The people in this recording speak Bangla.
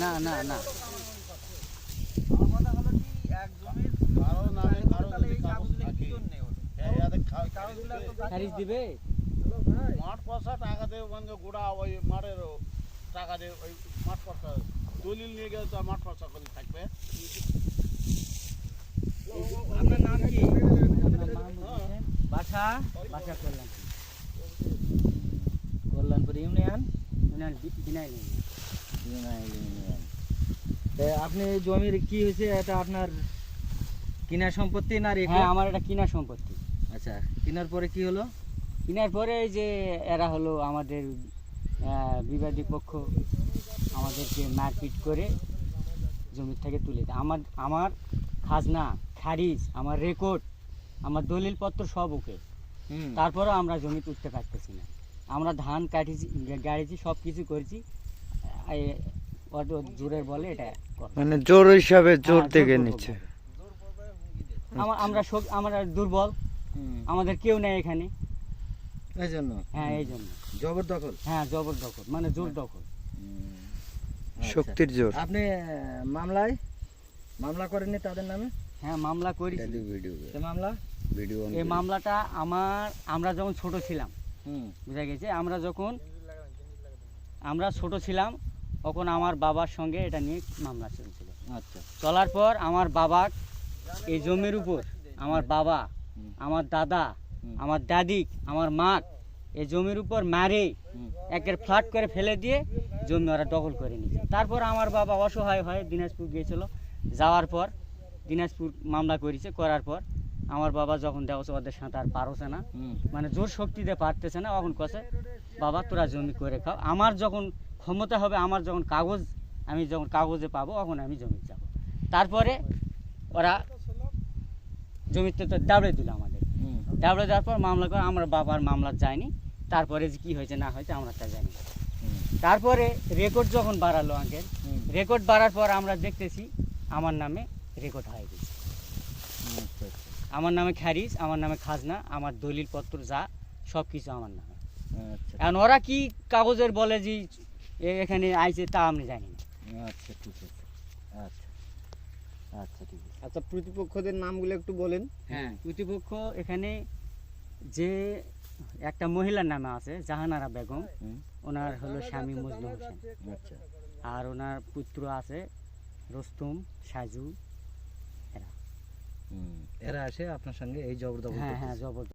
না না না। হ্যাঁ, দিবে? মাঠ পয়সা টাকা দেবে মানে গোড়া ওই মাঠের টাকা দেবে ওই মাঠ পয়সা। দলিল নিয়ে গেলে তো মাঠ পয়সা করে থাকবে? আপনার নাম কি আপনার নাম হোসেন বাসা বাসা কল্যাণপুর। কল্যাণপুর ইউনিয়ন ইউনিয়ন বিনাইল আপনি জমির কি হয়েছে? এটা আপনার কিনা সম্পত্তি না রেখে? হ্যাঁ আমার এটা কিনা সম্পত্তি। আচ্ছা কেনার পরে কি হলো? কেনার পরে এই যে এরা হলো আমাদের বিবাদী পক্ষ আমাদেরকে মারপিট করে জমি থেকে তুলে দেয়। আমার আমার খাজনা খারিজ আমার রেকর্ড আমার দলিলপত্র সব ওকে। তারপরেও আমরা জমি তুলতে পারতেছি না। আমরা ধান কাটিছি গাড়িছি সব কিছু করেছি জোরের বলে এটা মানে জোর হিসাবে জোর হ্যাঁ, থেকে নিচ্ছে। আমরা শক- আমরা দুর্বল। আমাদের কেউ নেই এখানে। এই জন্য? হ্যাঁ এই জন্য। জবরদখল হ্যাঁ জবরদখল মানে জোর দখল। আচ্ছা। শক্তির জোর। আপনি মামলায়? মামলা করেননি তাদের নামে? হ্যাঁ মামলা করি। সে মামলা? এই মামলাটা আমার আমরা যখন ছোট ছিলাম বুঝা গেছে? আমরা যখন আমরা ছোট ছিলাম তখন আমার বাবার সঙ্গে এটা নিয়ে মামলা চলছিল। আচ্ছা। চলার পর আমার বাবা এই জমির উপর আমার বাবা আমার দাদা আমার দাদি আমার মা এই জমির উপর মারে একের ফ্ল্যাট করে ফেলে দিয়ে জমি ওরা দখল করে নিয়েছে। তারপর আমার বাবা অসহায় হয়ে দিনাজপুর গিয়েছিল। যাওয়ার পর দিনাজপুর মামলা করেছে করার পর আমার বাবা যখন দেখছে ওদের সাঁতার পারছে না। মানে জোর শক্তিতে পারতেছে না তখন কছে বাবা তোরা জমি করে খাও। আমার যখন ক্ষমতা হবে আমার যখন কাগজ আমি যখন কাগজে পাবো তখন আমি জমি যাব। তারপরে ওরা জমিতে তো দাবড়ে দিল আমাদের। দাবড়ে দেওয়ার পর মামলা করে আমার বাবার মামলা যায়নি। তারপরে যে কী হয়েছে না হয়েছে আমরা তা জানি তারপরে রেকর্ড যখন বাড়ালো আঙ্কেল রেকর্ড বাড়ার পর আমরা দেখতেছি আমার নামে রেকর্ড হয়ে গেছে। আমার নামে খারিজ আমার নামে খাজনা আমার দলিলপত্র যা সব কিছু আমার নামে। আচ্ছা। এখন ওরা কি কাগজের বলে যে এখানে আইছে তা আমি জানি না। আচ্ছা ঠিক আছে। আচ্ছা। আচ্ছা ঠিক আছে। আচ্ছা প্রতিপক্ষদের নামগুলো একটু বলেন। হ্যাঁ প্রতিপক্ষ এখানে যে একটা মহিলার নামে আছে জাহানারা বেগম। ওনার হলো স্বামী মজনু হোসেন। আচ্ছা। আর ওনার পুত্র আছে রুস্তুম সাজু। এরা আসে আপনার সঙ্গে এই জবরদখল হ্যাঁ হ্যাঁ জবর